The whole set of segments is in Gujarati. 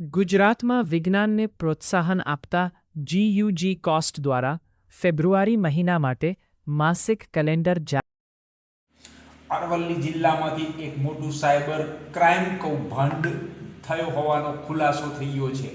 ગુજરાતમાં વિજ્ઞાનને પ્રોત્સાહન આપતા જીયુજી કોસ્ટ દ્વારા ફેબ્રુઆરી મહિના માટે માસિક કેલેન્ડર અરવલ્લી જિલ્લામાંથી એક મોટું સાયબર ક્રાઇમ કૌભાંડ થયો હોવાનો ખુલાસો થઈ ગયો છે.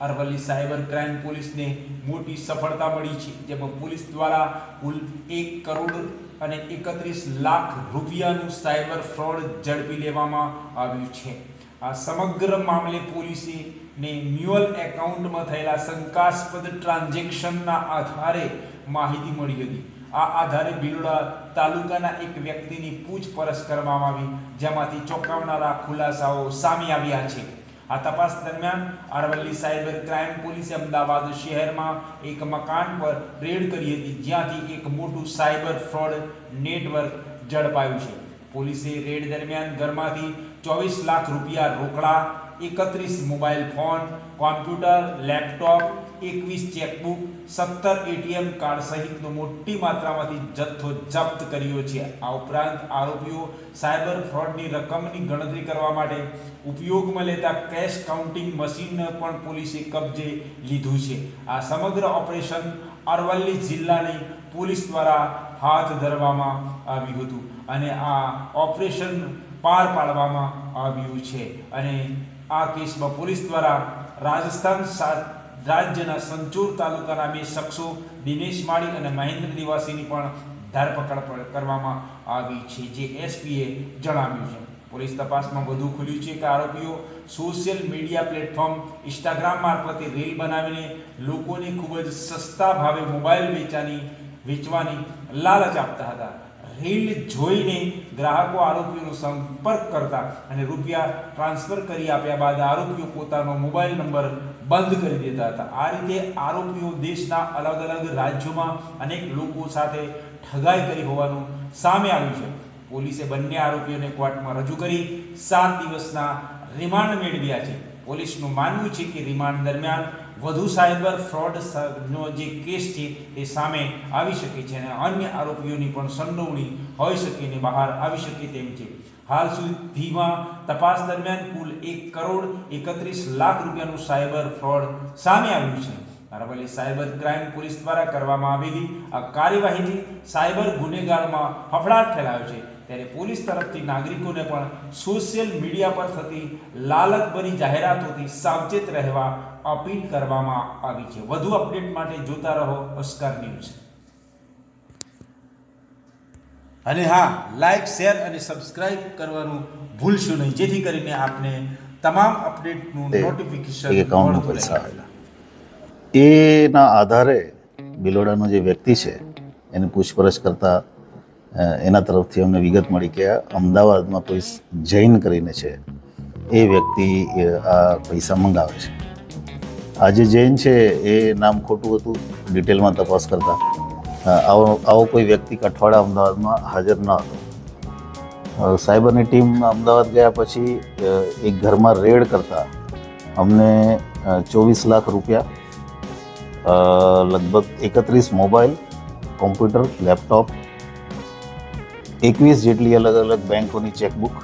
અરવલ્લી સાયબર ક્રાઇમ પોલીસને મોટી સફળતા મળી છે, જેમાં પોલીસ દ્વારા કુલ એક કરોડ અને એકત્રીસ લાખ રૂપિયાનું સાયબર ફ્રોડ ઝડપી લેવામાં આવ્યું છે. આ સમગ્ર મામલે પોલીસે ને મ્યુઅલ એકાઉન્ટમાં થયેલા શંકાસ્પદ ટ્રાન્ઝેક્શનના આધારે માહિતી મળી હતી. આ આધારે બિલોડા તાલુકાના એક વ્યક્તિની પૂછપરછ કરવામાં આવી, જેમાંથી ચોંકાવનારા ખુલાસાઓ સામે આવ્યા છે. આ તપાસ દરમિયાન અરવલ્લી સાયબર ક્રાઇમ પોલીસે અમદાવાદ શહેરમાં એક મકાન પર રેડ કરી હતી, જ્યાંથી એક મોટું સાયબર ફ્રોડ નેટવર્ક ઝડપાયું છે. પોલીસે રેડ દરમિયાન ઘરમાંથી ચોવીસ લાખ રૂપિયા રોકડા, એકત્રીસ મોબાઈલ ફોન, કોમ્પ્યુટર, લેપટોપ, એકવીસ ચેકબુક, સત્તર એટીએમ કાર્ડ સહિતનો મોટી માત્રામાંથી જથ્થો જપ્ત કર્યો છે. આ ઉપરાંત આરોપીઓ સાયબર ફ્રોડની રકમની ગણતરી કરવા માટે ઉપયોગમાં લેતા કેશ કાઉન્ટિંગ મશીન પણ પોલીસે કબજે લીધું છે. આ સમગ્ર ઓપરેશન અરવલ્લી જિલ્લાની પોલીસ દ્વારા હાથ ધરવામાં આવ્યું હતું અને આ ઓપરેશન પાર પાડવામાં આવ્યું છે. અને આ કેસમાં પોલીસ દ્વારા રાજસ્થાન રાજ્યના સંચોર તાલુકાના બે શખ્સો, દિનેશ માળી અને મહેન્દ્ર નિવાસીની પણ ધરપકડ કરવામાં આવી છે, જે એસપીએ જણાવ્યું છે. પોલીસ તપાસમાં વધુ ખુલ્યું છે કે આરોપીઓ સોશિયલ મીડિયા પ્લેટફોર્મ ઇન્સ્ટાગ્રામ મારફતે રીલ બનાવીને લોકોને ખૂબ જ સસ્તા ભાવે મોબાઈલ વેચાની, વેચવાની લાલચ આપતા હતા. રીલ જોઈને ગ્રાહકો આરોપીઓનો સંપર્ક કરતા અને રૂપિયા ટ્રાન્સફર કરી આપ્યા બાદ આરોપીઓ પોતાનો મોબાઈલ નંબર બંધ કરી દેતા હતા. આ રીતે આરોપીઓ દેશના અલગ અલગ રાજ્યોમાં અનેક લોકો સાથે ઠગાઈ કરી હોવાનું સામે આવ્યું છે. પોલીસે બંને આરોપીઓને કોર્ટમાં રજૂ કરી સાત દિવસના રિમાન્ડ મેળવ્યા છે. પોલીસનું માનવું છે કે રિમાન્ડ દરમિયાન વધુ સાયબર ફ્રોડનો જે કેસ છે એ સામે આવી શકે છે અને અન્ય આરોપીઓની પણ સંડોવણી હોઈ શકે ને બહાર આવી શકે તેમ છે. હાલ સુધીમાં તપાસ દરમિયાન કુલ એક કરોડ એકત્રીસ લાખ રૂપિયાનું સાયબર ફ્રોડ સામે આવ્યું છે. અરવલ્લી સાયબર ક્રાઇમ પોલીસ દ્વારા કરવામાં આવેલી આ કાર્યવાહીથી સાયબર ગુનેગારમાં ફફડાટ ફેલાયો છે. ત્યારે પોલીસ તરફથી નાગરિકોને પણ સોશિયલ મીડિયા પર થતી લાલચભરી જાહેરાતોથી સાવચેત રહેવા અપીલ કરવામાં આવી છે. વધુ અપડેટ માટે જોતા રહો ઓસ્કાર ન્યૂઝ. અને હા લાઈક શેર અને સબસ્ક્રાઇબ કરવાનું ભૂલશો નહીં. જેથી કરીને આપને તમામ અપડેટનું નોટિફિકેશન પૈસા એના આધારે બિલોડાનો જે વ્યક્તિ છે એની પૂછપરછ કરતા એના તરફથી અમને વિગત મળી કે અમદાવાદમાં કોઈ જૈન કરીને છે, એ વ્યક્તિ આ પૈસા મંગાવે છે. આ જે જૈન છે, એ નામ ખોટું હતું, ડિટેલમાં તપાસ કરતા. આવો આવો કોઈ વ્યક્તિ કઠવાડા અમદાવાદમાં હાજર ન હતો. સાયબરની ટીમ અમદાવાદ ગયા પછી એક ઘરમાં રેડ કરતા અમને ચોવીસ લાખ રૂપિયા લગભગ એકત્રીસ મોબાઈલ, કોમ્પ્યુટર, લેપટોપ એકવીસ જેટલી અલગ અલગ બેંકોની ચેકબુક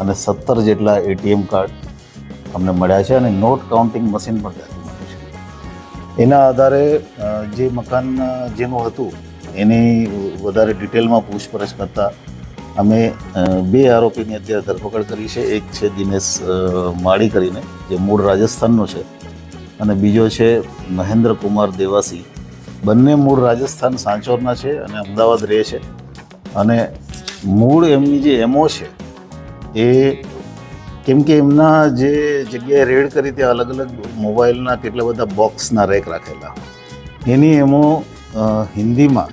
અને સત્તર જેટલા એટીએમ કાર્ડ અમને મળ્યા છે અને નોટ કાઉન્ટિંગ મશીન પણ ત્યાંથી મળ્યું છે. એના આધારે જે મકાન જેનું હતું, એની વધારે ડિટેલમાં પૂછપરછ કરતા અમે બે આરોપીની અત્યારે ધરપકડ કરી છે. એક છે દિનેશ માળી કરીને, જે મૂળ રાજસ્થાનનો છે અને બીજો છે મહેન્દ્ર કુમાર દેવાસી. બંને મૂળ રાજસ્થાન સાંચોરના છે અને અમદાવાદ રહે છે અને મૂળ એમની જે એમઓ છે, એ કેમ કે એમના જે જગ્યાએ રેડ કરી ત્યાં અલગ અલગ મોબાઈલના કેટલા બધા બોક્સના રેક રાખેલા. એની એમો હિન્દીમાં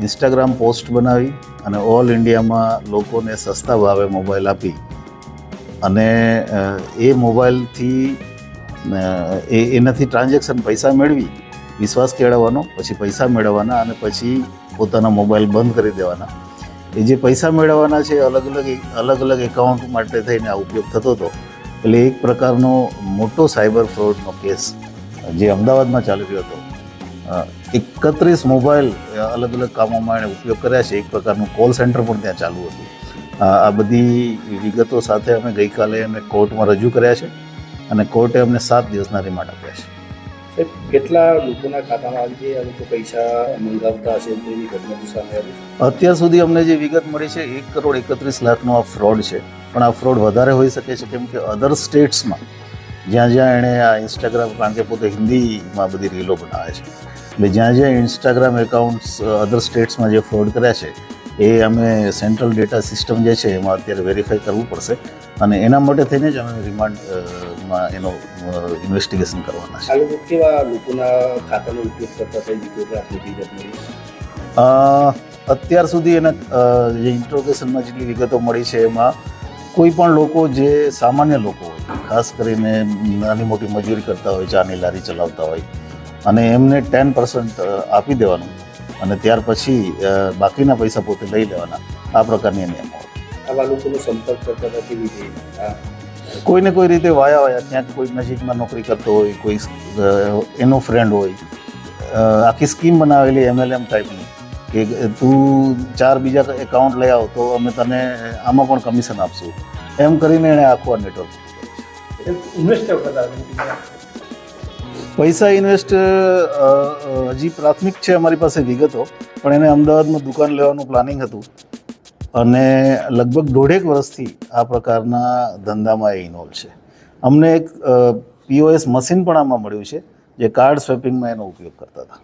ઇન્સ્ટાગ્રામ પોસ્ટ બનાવી અને ઓલ ઇન્ડિયામાં લોકોને સસ્તા ભાવે મોબાઈલ આપી અને એ મોબાઈલથી એ એનાથી ટ્રાન્ઝેક્શન પૈસા મેળવી, વિશ્વાસ કેળવવાનો, પછી પૈસા મેળવવાના અને પછી પોતાના મોબાઈલ બંધ કરી દેવાના. એ જે પૈસા મેળવવાના છે, અલગ અલગ અલગ અલગ એકાઉન્ટ માટે થઈને આ ઉપયોગ થતો હતો. એટલે એક પ્રકારનો મોટો સાયબર ફ્રોડનો કેસ જે અમદાવાદમાં ચાલી રહ્યો હતો. એકત્રીસ મોબાઈલ અલગ અલગ કામોમાં એણે ઉપયોગ કર્યા છે. એક પ્રકારનું કોલ સેન્ટર પણ ત્યાં ચાલુ હતું. આ બધી વિગતો સાથે અમે ગઈકાલે અમે કોર્ટમાં રજૂ કર્યા છે અને કોર્ટે અમને સાત દિવસના રિમાન્ડ આપ્યા છે. સાહેબ, કેટલા લોકોના ખાતામાં આવી આ લોકો પૈસા મંગાવતા હશે તેની ઘટના સામે આવી અત્યાર સુધી અમને જે વિગત મળી છે, એક કરોડ એકત્રીસ લાખનો આ ફ્રોડ છે. પણ આ ફ્રોડ વધારે હોઈ શકે છે કેમ કે અધર સ્ટેટ્સમાં જ્યાં જ્યાં એણે આ ઇન્સ્ટાગ્રામ કારણ કે પોતે હિન્દીમાં બધી રીલો બનાવે છે. એટલે જ્યાં જ્યાં ઇન્સ્ટાગ્રામ એકાઉન્ટ્સ અધર સ્ટેટ્સમાં જે ફ્રોડ કર્યા છે, એ અમે સેન્ટ્રલ ડેટા સિસ્ટમ જે છે, એમાં અત્યારે વેરીફાઈ કરવું પડશે. અને એના માટે થઈને જ અમે રિમાન્ડમાં એનો ઇન્વેસ્ટિગેશન કરવાના છે આ લોકો કેવા લોકોના ખાતાનો ઉપયોગ કરતા થઈ ગયો કે આટલી વિગત મળી અ, અત્યાર સુધી એના જે ઇન્ટ્રોગેશનમાં જેટલી વિગતો મળી છે એમાં કોઈ પણ લોકો જે સામાન્ય લોકો હોય ખાસ કરીને નાની મોટી મજૂરી કરતા હોય ચાની લારી ચલાવતા હોય અને એમને ટેન પર્સન્ટ આપી દેવાનું અને ત્યાર પછી બાકીના પૈસા પોતે લઈ લેવાના આ પ્રકારની નિયમો. આવા લોકોનો સંપર્ક કરતા કેવી રીતે? કોઈને કોઈ રીતે વાયા વાયા ત્યાં કોઈ નજીકમાં નોકરી કરતો હોય કોઈ એનો ફ્રેન્ડ હોય. આખી સ્કીમ બનાવેલી એમએલએમ ટાઈપની કે તું ચાર બીજા એકાઉન્ટ લઈ આવ તો અમે તને આમાં પણ કમિશન આપશું. એમ કરીને એણે આખું આ નેટવર્ક ઇન્વેસ્ટ પૈસા ઇન્વેસ્ટ હજી પ્રાથમિક છે અમારી પાસે વિગતો પણ એને અમદાવાદમાં દુકાન લેવાનું પ્લાનિંગ હતું. અને લગભગ દોઢેક વર્ષથી આ પ્રકારના ધંધામાં એ ઇન્વોલ્વ છે. અમને એક પીઓએસ મશીન પણ આમાં મળ્યું છે, જે કાર્ડ સ્વેપિંગમાં એનો ઉપયોગ કરતા હતા.